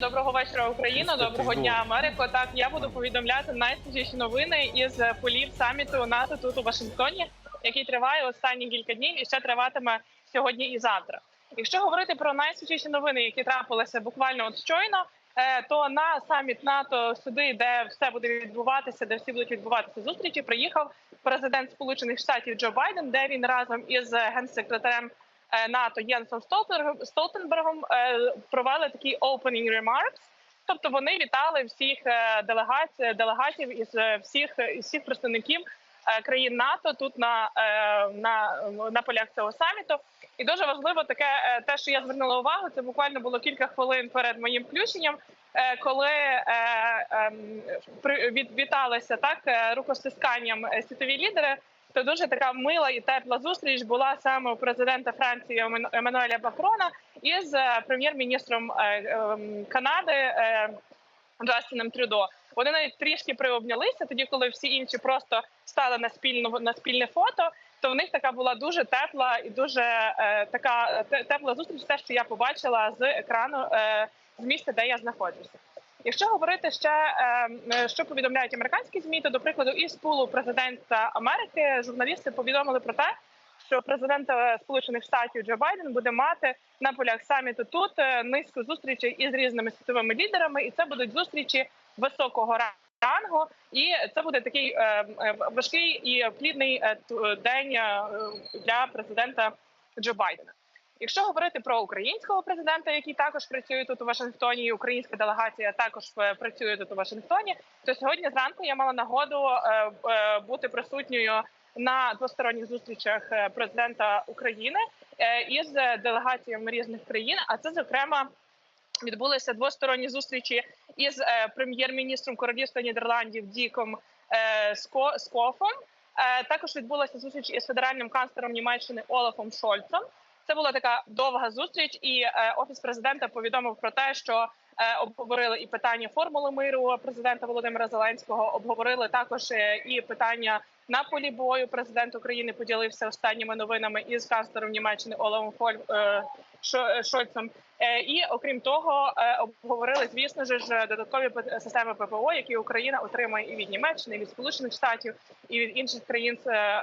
Доброго вечора, Україна. Доброго дня, Америко. Так я буду повідомляти найсвіжіші новини із полів саміту НАТО тут у Вашингтоні, який триває останні кілька днів і ще триватиме сьогодні і завтра. Якщо говорити про найсвіжіші новини, які трапилися буквально от щойно, е, то на саміт НАТО сюди, де все буде відбуватися, де всі будуть відбуватися зустрічі, приїхав президент Сполучених Штатів Джо Байден, де він разом із генсекретарем НАТО Єнсом Столтенбергом- е, провели такі opening remarks. Тобто вони вітали всіх е, делегацій, делегатів із е, всіх всіх представників е, країн НАТО тут на, е, на, на полях цього саміту. І дуже важливо таке, е, те, що я звернула увагу, це буквально було кілька хвилин перед моїм включенням, е, коли е, ем, віталися так е, рукостисканням е, світові лідери. То дуже така мила і тепла зустріч була саме у президента Франції Еммануеля Макрона із е, прем'єр-міністром е, ем, Канади е, Джастіном Трюдо. Вони навіть трішки приобнялися тоді, коли всі інші просто стали на спільну на спільне фото. То в них така була дуже тепла і дуже е, така тепла зустріч. Те, що я побачила з екрану е, з місця, де я знаходжуся. Якщо говорити ще е, е, що повідомляють американські змі, то до прикладу із пулу президента Америки журналісти повідомили про те, що президент е, Сполучених Штатів Джо Байден буде мати на полях саміту тут е, низку зустрічей із різними світовими лідерами, і це будуть зустрічі високого рангу. І це буде такий е, е, важкий і плідний день для президента Джо Байдена. Якщо говорити про українського президента, який також працює тут у Вашингтоні, і українська делегація також е, працює тут у Вашингтоні, то сьогодні зранку я мала нагоду е, е, бути присутньою на двосторонніх зустрічах президента України із делегаціями різних країн. А це зокрема відбулися двосторонні зустрічі із прем'єр-міністром Королівства Нідерландів Діком Скофом. Також відбулася зустріч із федеральним канцлером Німеччини Олафом Шольцем. Це була така довга зустріч, і е, офіс президента повідомив про те, що е, обговорили і питання формули миру президента Володимира Зеленського. Обговорили також е, і питання на полі бою. Президент України поділився останніми новинами із канцлером Німеччини Олафом Шольцем. І окрім того, обговорили, звісно ж, додаткові системи ППО, які Україна отримає і від Німеччини, і від Сполучених Штатів, і від інших країн.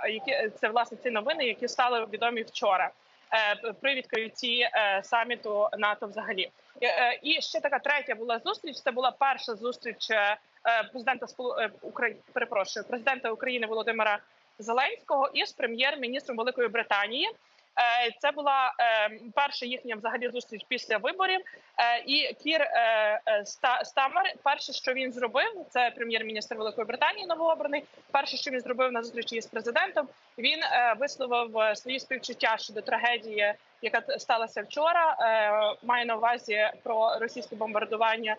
Які це власне ці новини, які стали відомі вчора. Е, При відкритті е, саміту НАТО, взагалі, Е, і ще така третя була зустріч. Це була перша зустріч президента е, перепрошую, президента України Володимира Зеленського із прем'єр-міністром Великої Британії. Е, Це була е, перша їхня взагалі зустріч після виборів. Е, І Кір Стамер, перше, що він зробив, це прем'єр-міністр Великої Британії, новообраний. Перше, що він зробив на зустрічі з президентом, він висловив свої співчуття щодо трагедії, яка сталася вчора. Має на увазі про російське бомбардування.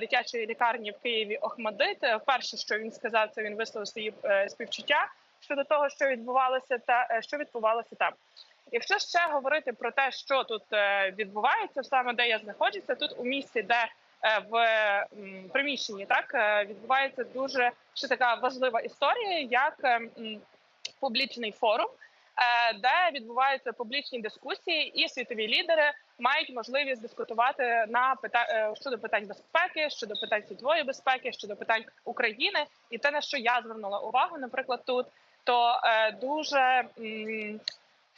Дитячої лікарні в Києві Охмадит. Перше, що він сказав, це він висловив свої співчуття щодо того, що відбувалося, та що відбувалося там. Якщо ще говорити про те, що тут е, відбувається, саме де я знаходжуся, тут у місці, де е, в приміщенні так е, відбувається дуже ще така важлива історія, як публічний форум, де відбуваються публічні дискусії, і світові лідери мають можливість дискутувати на пита... щодо питань безпеки, щодо питань світової безпеки, щодо питань України, і те на що я звернула увагу, наприклад, тут то дуже.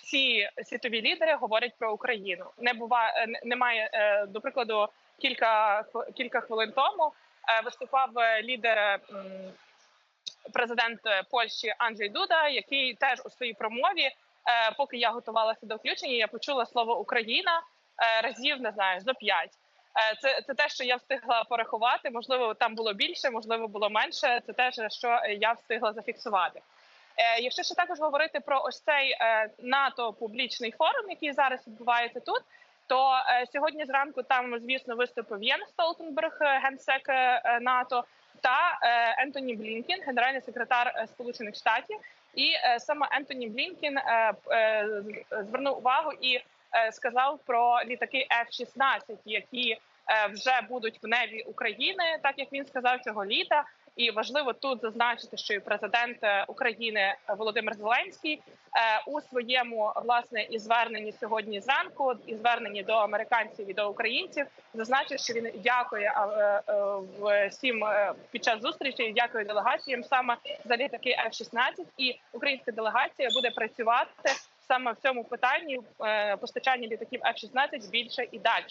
Всі світові лідери говорять про Україну. Не буває немає е, до прикладу. Кілька кілька хвилин тому е, виступав е, лідер е, президент е, Польщі Анджей Дуда, який теж у своїй промові, е, поки я готувалася до включення, я почула слово Україна е, разів не знаю зо п'ять. Е, Це це те, що я встигла порахувати. Можливо, там було більше, можливо, було менше. Це те, що я встигла зафіксувати. Е, Якщо ще також говорити про ось цей е, НАТО публічний форум, який зараз відбувається тут, то е, сьогодні зранку там, звісно, виступив Єн Столтенберг, генсек НАТО, та Ентоні Блінкін, генеральний секретар Сполучених Штатів. І саме Ентоні Блінкін звернув увагу і сказав про літаки F-16, які вже будуть в небі України, так як він сказав цього літа. І важливо тут зазначити, що і президент е, України Володимир Зеленський е, у своєму власне і зверненні сьогодні зранку, і зверненні до американців і до українців, зазначив, що він дякує е, е, всім е, під час зустрічі. Дякує делегаціям саме за літаки F-16. І українська делегація буде працювати саме в цьому питанні е, постачання літаків F-16 більше і далі.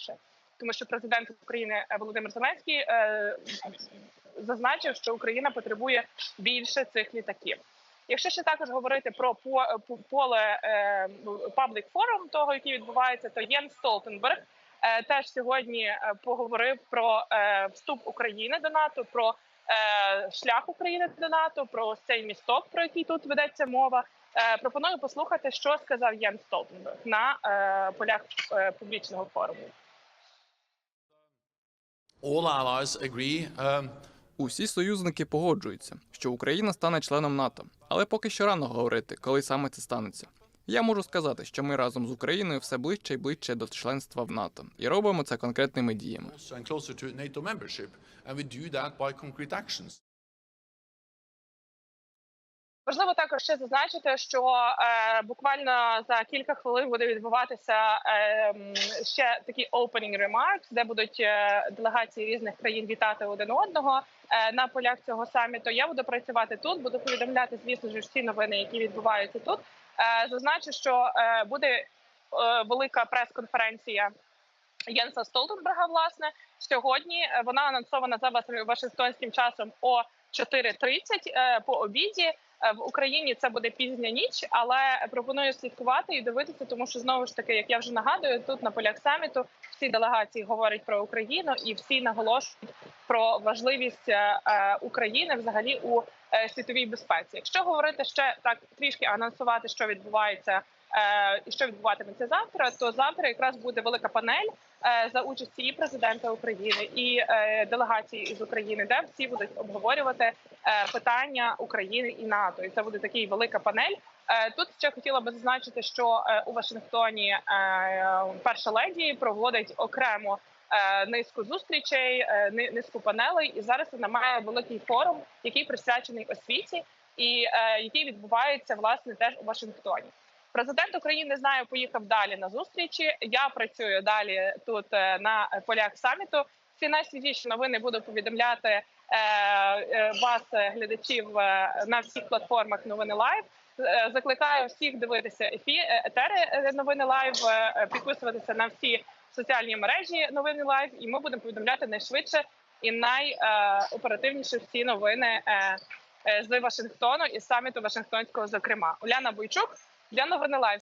Тому що президент України Володимир Зеленський е, зазначив, що Україна потребує більше цих літаків. Якщо ще також говорити про по- поле е, паблік форум, того який відбувається, то Єн Столтенберг е, теж сьогодні е, поговорив про е, вступ України до НАТО, про е, шлях України до НАТО, про цей місток, про який тут ведеться мова. Е, пропоную послухати, що сказав Єн Столтенберг на е, полях е, публічного форуму. Усі союзники погоджуються, що Україна стане членом НАТО, але поки що рано говорити, коли саме це станеться. Я можу сказати, що ми разом з Україною все ближче і ближче до членства в НАТО і робимо це конкретними діями. Важливо також ще зазначити, що е, буквально за кілька хвилин буде відбуватися е, ще такі opening remarks, де будуть е, делегації різних країн вітати один одного е, на полях цього саміту. Я буду працювати тут, буду повідомляти, звісно ж, всі новини, які відбуваються тут. Е, зазначу, що е, буде е, велика прес-конференція Єнса Столтенберга. Власне, сьогодні е, вона анонсована за Вашингтонським часом о 4.30 е, по обіді. Е, В Україні це буде пізня ніч, але пропоную слідкувати і дивитися, тому що знову ж таки, як я вже нагадую, тут на полях саміту всі делегації говорять про Україну і всі наголошують про важливість е, е, України взагалі у світовій безпеці. Якщо говорити ще так трішки анонсувати, що відбувається. Е, що відбуватиметься завтра, то завтра якраз буде велика панель е, за участі і президента України, і е, делегації із України, де всі будуть обговорювати питання України і НАТО. І це буде такий велика панель. Тут ще хотіла би зазначити, що у Вашингтоні перша леді проводить окремо низку зустрічей, низку панелей. І зараз вона має великий форум, який присвячений освіті, і який відбувається власне теж у Вашингтоні. Президент України знаю, поїхав далі на зустрічі. Я працюю далі тут е, на полях саміту. Всі найсвіжіші новини буду повідомляти е, е, вас, глядачів, на всіх платформах новини лайв. Закликаю всіх дивитися ефі етери новини лайв, підписуватися на всі соціальні мережі новини лайв, і ми будемо повідомляти найшвидше і найоперативніше всі новини з Вашингтону і саміту Вашингтонського. Зокрема, Уляна Бойчук для новини лайв.